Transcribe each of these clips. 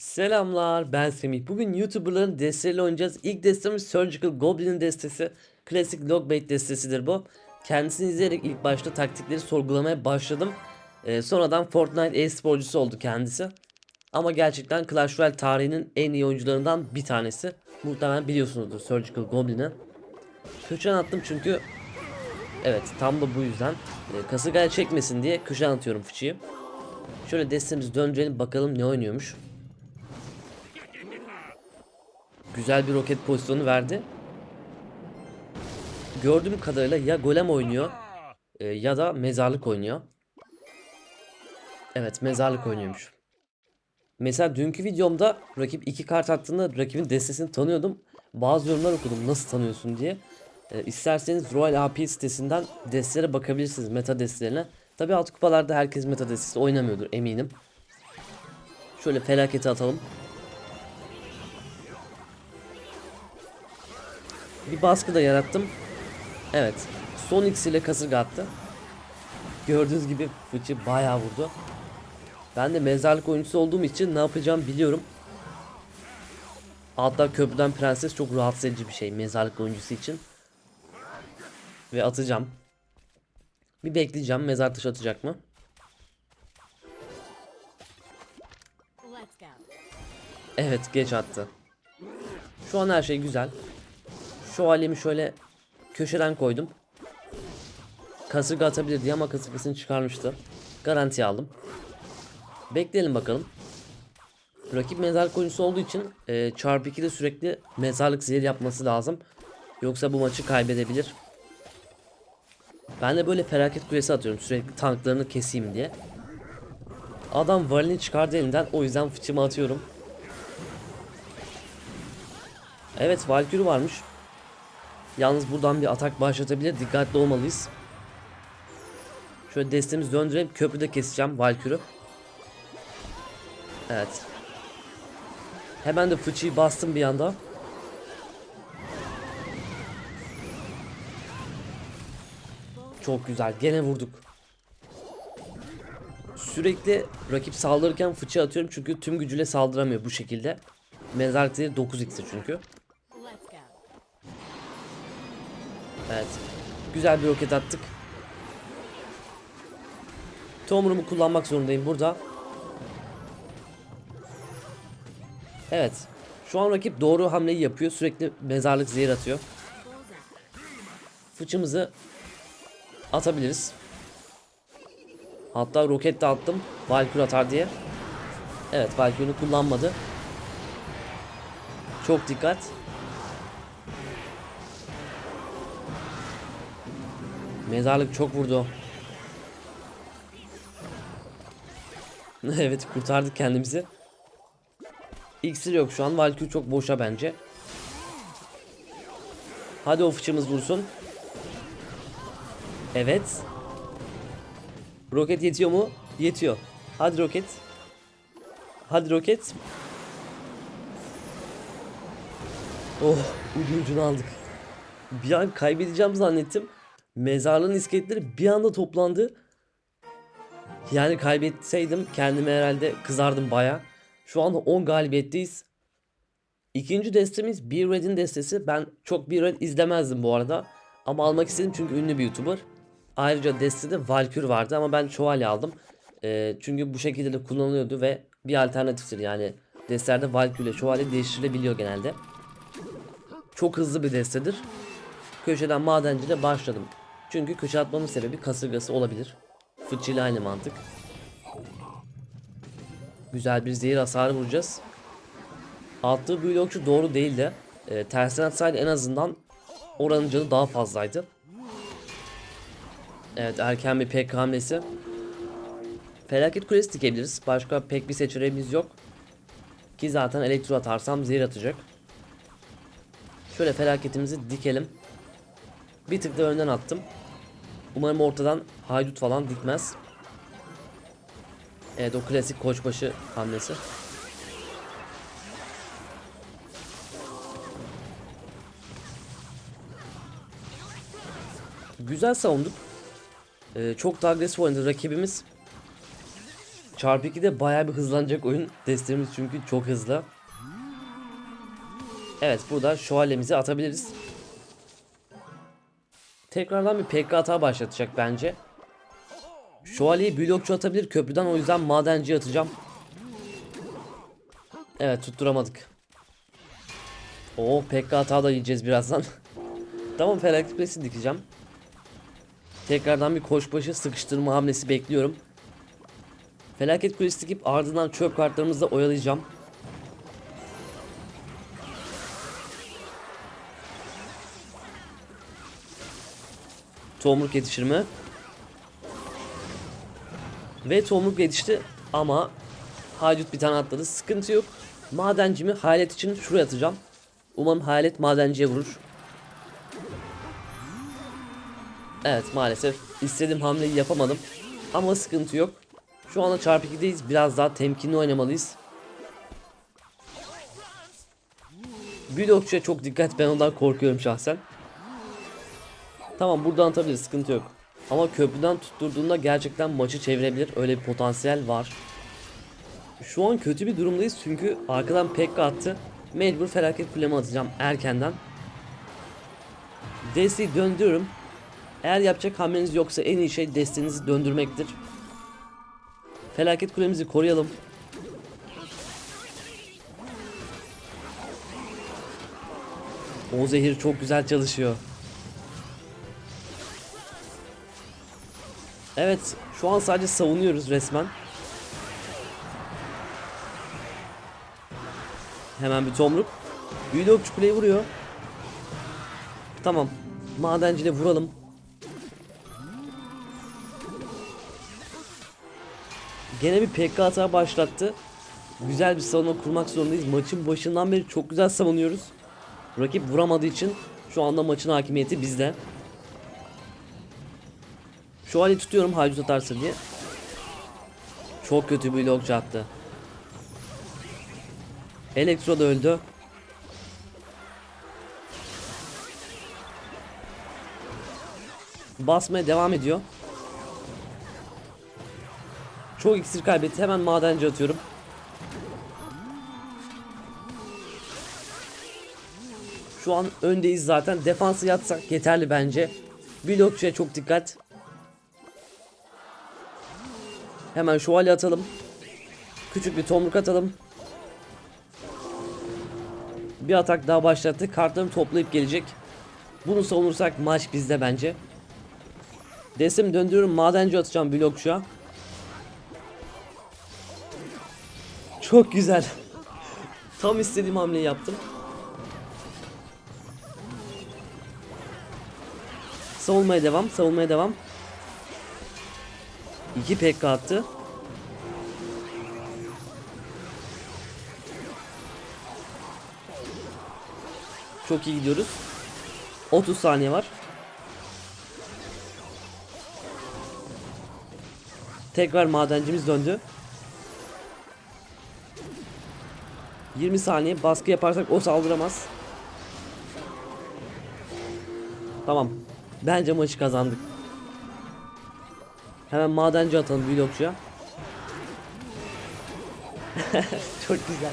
Selamlar ben Semih. Bugün YouTuber'ların desteğiyle oynayacağız. İlk destemiz Surgical Goblin'in destesi. Klasik Logbait destesidir bu. Kendisini izleyerek ilk başta taktikleri sorgulamaya başladım. Ee, sonradan Fortnite e-sporcusu oldu kendisi. Ama gerçekten Clash Royale tarihinin en iyi oyuncularından bir tanesi. Muhtemelen biliyorsunuzdur Surgical Goblin'i. Köşen attım çünkü Evet tam da bu yüzden e, kasırgaya çekmesin diye köşen atıyorum fıçıyı. Şöyle destemizi döndürelim bakalım ne oynuyormuş. Güzel bir roket pozisyonu verdi. Gördüğüm kadarıyla ya golem oynuyor e, ya da mezarlık oynuyor. Evet mezarlık oynuyormuş. Mesela dünkü videomda rakip iki kart attığında rakibin destesini tanıyordum. Bazı yorumlar okudum nasıl tanıyorsun diye. E, isterseniz Royal AP sitesinden destelere bakabilirsiniz meta destelerine. Tabi alt kupalarda herkes meta destesi oynamıyordur eminim. Şöyle felaketi atalım. Bir baskı da yarattım. Evet. Son ile kasırga attı. Gördüğünüz gibi fıçı bayağı vurdu. Ben de mezarlık oyuncusu olduğum için ne yapacağım biliyorum. Hatta köprüden prenses çok rahatsız edici bir şey mezarlık oyuncusu için. Ve atacağım. Bir bekleyeceğim mezar taşı atacak mı? Evet geç attı. Şu an her şey güzel. Şu alemi şöyle köşeden koydum. Kasırga atabilir diye ama kasırgasını çıkarmıştı. Garanti aldım. Bekleyelim bakalım. Rakip mezarlık oyuncusu olduğu için e, çarpı 2'de sürekli mezarlık zehir yapması lazım. Yoksa bu maçı kaybedebilir. Ben de böyle felaket kulesi atıyorum sürekli tanklarını keseyim diye. Adam varlini çıkardı elinden o yüzden fıçımı atıyorum. Evet Valkyrie varmış. Yalnız buradan bir atak başlatabilir. Dikkatli olmalıyız. Şöyle destemizi döndürelim. Köprüde keseceğim Valkyrie. Evet. Hemen de fıçıyı bastım bir anda. Çok güzel. Gene vurduk. Sürekli rakip saldırırken fıçı atıyorum çünkü tüm gücüyle saldıramıyor bu şekilde. Mezarlık değeri 9x'e çünkü. Evet. Güzel bir roket attık. Tomrumu kullanmak zorundayım burada. Evet. Şu an rakip doğru hamleyi yapıyor. Sürekli mezarlık zehir atıyor. Fıçımızı atabiliriz. Hatta roket de attım. Valkyrie atar diye. Evet Valkyrie'ni kullanmadı. Çok dikkat. Mezarlık çok vurdu. evet kurtardık kendimizi. İksir yok şu an. Valkyrie çok boşa bence. Hadi o fıçımız vursun. Evet. Roket yetiyor mu? Yetiyor. Hadi roket. Hadi roket. Oh ucu ucunu aldık. Bir an kaybedeceğim zannettim. Mezarlığın iskeletleri bir anda toplandı. Yani kaybetseydim kendime herhalde kızardım baya. Şu anda 10 galibiyetteyiz. İkinci destemiz Bir Red'in destesi. Ben çok Bir Red izlemezdim bu arada. Ama almak istedim çünkü ünlü bir YouTuber. Ayrıca destede Valkyrie vardı ama ben şövalye aldım. Ee, çünkü bu şekilde de kullanılıyordu ve bir alternatiftir yani. Destelerde Valkyrie ile şövalye değiştirilebiliyor genelde. Çok hızlı bir destedir. Köşeden madenciyle başladım. Çünkü köşe atmamın sebebi kasırgası olabilir. Fıçıyla aynı mantık. Güzel bir zehir hasarı vuracağız. Attığı büyülü okçu doğru değil de e, tersten atsaydı en azından oranın canı daha fazlaydı. Evet erken bir pek hamlesi. Felaket kulesi dikebiliriz. Başka pek bir seçeneğimiz yok. Ki zaten elektro atarsam zehir atacak. Şöyle felaketimizi dikelim. Bir tık da önden attım. Umarım ortadan haydut falan dikmez. Evet o klasik koçbaşı hamlesi. Güzel savunduk. Ee, çok da agresif oynadı rakibimiz. Çarpı 2'de bayağı bir hızlanacak oyun. Destemiz çünkü çok hızlı. Evet burada şövalyemizi atabiliriz. Tekrardan bir PK hata başlatacak bence. Şövalyeyi blokçu atabilir köprüden o yüzden madenci atacağım. Evet tutturamadık. Oo PK hata da yiyeceğiz birazdan. tamam felaket kulesi dikeceğim. Tekrardan bir koşbaşı sıkıştırma hamlesi bekliyorum. Felaket kulesi dikip ardından çöp kartlarımızla oyalayacağım. Tomruk yetişir mi? Ve tomruk yetişti ama Haydut bir tane atladı. Sıkıntı yok. Madencimi hayalet için şuraya atacağım. Umarım hayalet madenciye vurur. Evet maalesef istediğim hamleyi yapamadım. Ama sıkıntı yok. Şu anda çarpı 2'deyiz. Biraz daha temkinli oynamalıyız. Blokçuya çok dikkat. Ben ondan korkuyorum şahsen. Tamam buradan atabilir. Sıkıntı yok. Ama köprüden tutturduğunda gerçekten maçı çevirebilir. Öyle bir potansiyel var. Şu an kötü bir durumdayız çünkü arkadan Pekka attı. Mecbur felaket kulemi atacağım erkenden. Desteği döndürüyorum. Eğer yapacak hamleniz yoksa en iyi şey desteğinizi döndürmektir. Felaket kulemizi koruyalım. O zehir çok güzel çalışıyor. Evet, şu an sadece savunuyoruz resmen. Hemen bir tomruk. Büyülü okçu kuleyi vuruyor. Tamam. Madenciyle vuralım. Gene bir PK hata başlattı. Güzel bir savunma kurmak zorundayız. Maçın başından beri çok güzel savunuyoruz. Rakip vuramadığı için şu anda maçın hakimiyeti bizde. Şu hali tutuyorum haydut atarsa diye. Çok kötü bir blokçu attı. Elektro da öldü. Basmaya devam ediyor. Çok iksir kaybetti. Hemen madenci atıyorum. Şu an öndeyiz zaten. Defansı yatsak yeterli bence. Blokçuya çok dikkat. Hemen şövalye atalım. Küçük bir tomruk atalım. Bir atak daha başlattı. Kartlarını toplayıp gelecek. Bunu savunursak maç bizde bence. Desim döndürüyorum. Madenci atacağım blokçuya. Çok güzel. Tam istediğim hamleyi yaptım. Savunmaya devam, savunmaya devam. 2 PK attı. Çok iyi gidiyoruz. 30 saniye var. Tekrar madencimiz döndü. 20 saniye baskı yaparsak o saldıramaz. Tamam. Bence maçı kazandık. Hemen madenci atalım blokçuya. Çok güzel.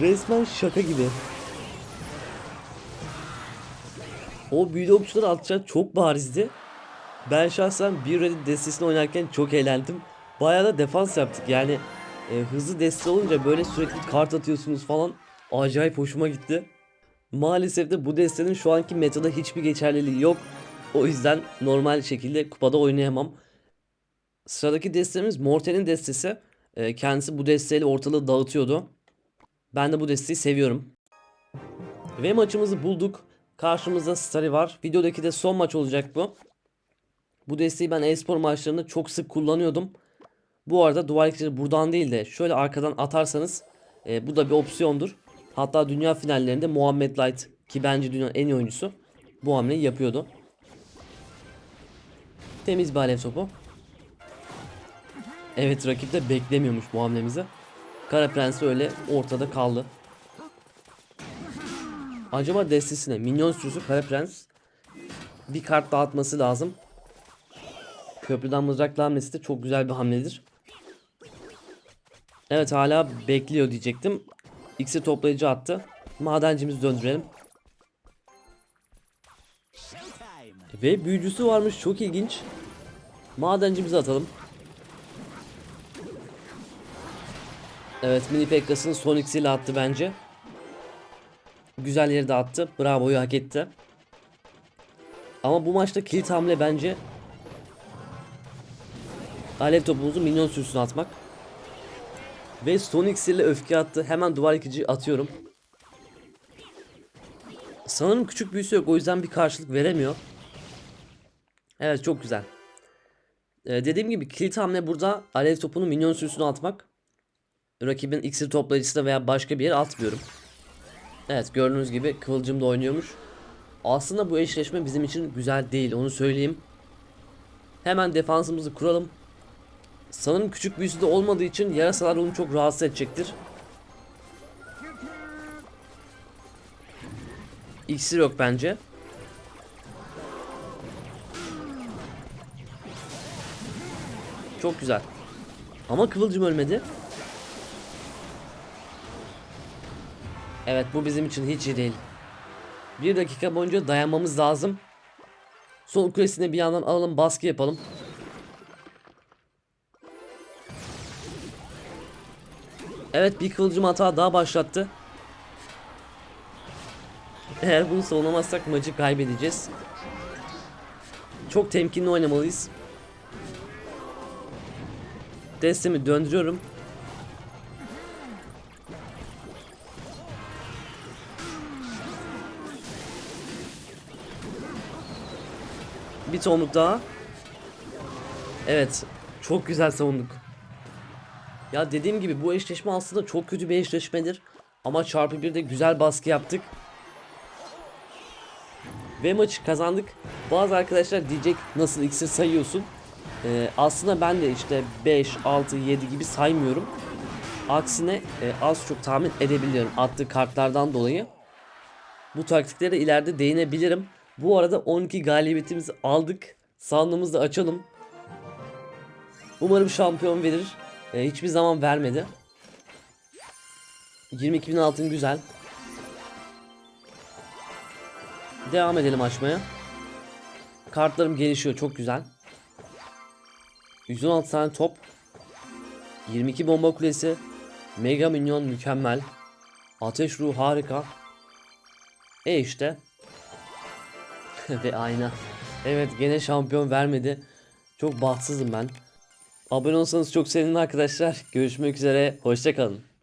Resmen şaka gibi. O büyülü okçuları atacağı çok barizdi. Ben şahsen bir Reddit destesini oynarken çok eğlendim. Bayağı da defans yaptık yani e, hızlı deste olunca böyle sürekli kart atıyorsunuz falan acayip hoşuma gitti. Maalesef de bu destenin şu anki metada hiçbir geçerliliği yok. O yüzden normal şekilde kupada oynayamam. Sıradaki destemiz Morten'in destesi. E, kendisi bu desteyle ortalığı dağıtıyordu. Ben de bu desteği seviyorum. Ve maçımızı bulduk. Karşımızda Starry var. Videodaki de son maç olacak bu. Bu desteği ben e-spor maçlarında çok sık kullanıyordum. Bu arada duvar iksiri buradan değil de şöyle arkadan atarsanız e, bu da bir opsiyondur. Hatta dünya finallerinde Muhammed Light ki bence dünyanın en iyi oyuncusu bu hamleyi yapıyordu. Temiz bir alev topu. Evet rakip de beklemiyormuş bu hamlemizi. Kara Prens öyle ortada kaldı. Acaba destesine minyon sürüsü Kara Prens bir kart dağıtması lazım. Köprüden mızraklı hamlesi de çok güzel bir hamledir. Evet hala bekliyor diyecektim. İksir toplayıcı attı. Madencimizi döndürelim. Ve büyücüsü varmış çok ilginç. Madencimizi atalım. Evet mini Pekkas'ın son iksiriyle attı bence. Güzel yeri de attı. Bravo'yu hak etti. Ama bu maçta kilit hamle bence Alev topumuzu minyon sürüsüne atmak. Ve son iksirle öfke attı. Hemen duvar yıkıcı atıyorum. Sanırım küçük büyüsü yok. O yüzden bir karşılık veremiyor. Evet çok güzel. Ee, dediğim gibi kilit hamle burada alev topunu minyon sürüsüne atmak. Rakibin iksir toplayıcısına veya başka bir yere atmıyorum. Evet gördüğünüz gibi kıvılcım da oynuyormuş. Aslında bu eşleşme bizim için güzel değil onu söyleyeyim. Hemen defansımızı kuralım. Sanırım küçük büyüsü de olmadığı için yarasalar onu çok rahatsız edecektir. İksir yok bence. Çok güzel. Ama kıvılcım ölmedi. Evet bu bizim için hiç iyi değil. Bir dakika boyunca dayanmamız lazım. Sol kulesine bir yandan alalım baskı yapalım. Evet bir kıvılcım hata daha başlattı. Eğer bunu savunamazsak maçı kaybedeceğiz. Çok temkinli oynamalıyız. Destemi döndürüyorum. Bir tonluk daha. Evet. Çok güzel savunduk. Ya dediğim gibi bu eşleşme aslında çok kötü bir eşleşmedir. Ama çarpı bir de güzel baskı yaptık. Ve maçı kazandık. Bazı arkadaşlar diyecek nasıl iksir sayıyorsun. Ee, aslında ben de işte 5, 6, 7 gibi saymıyorum. Aksine e, az çok tahmin edebiliyorum attığı kartlardan dolayı. Bu taktiklere ileride değinebilirim. Bu arada 12 galibiyetimizi aldık. Sandığımızı da açalım. Umarım şampiyon verir. Ee, hiçbir zaman vermedi. 22.000 altın güzel. Devam edelim açmaya. Kartlarım gelişiyor çok güzel. 116 tane top. 22 bomba kulesi. Mega minyon mükemmel. Ateş ruhu harika. E işte. Ve ayna. Evet gene şampiyon vermedi. Çok bahtsızım ben. Abone olsanız çok sevinirim arkadaşlar. Görüşmek üzere. Hoşçakalın.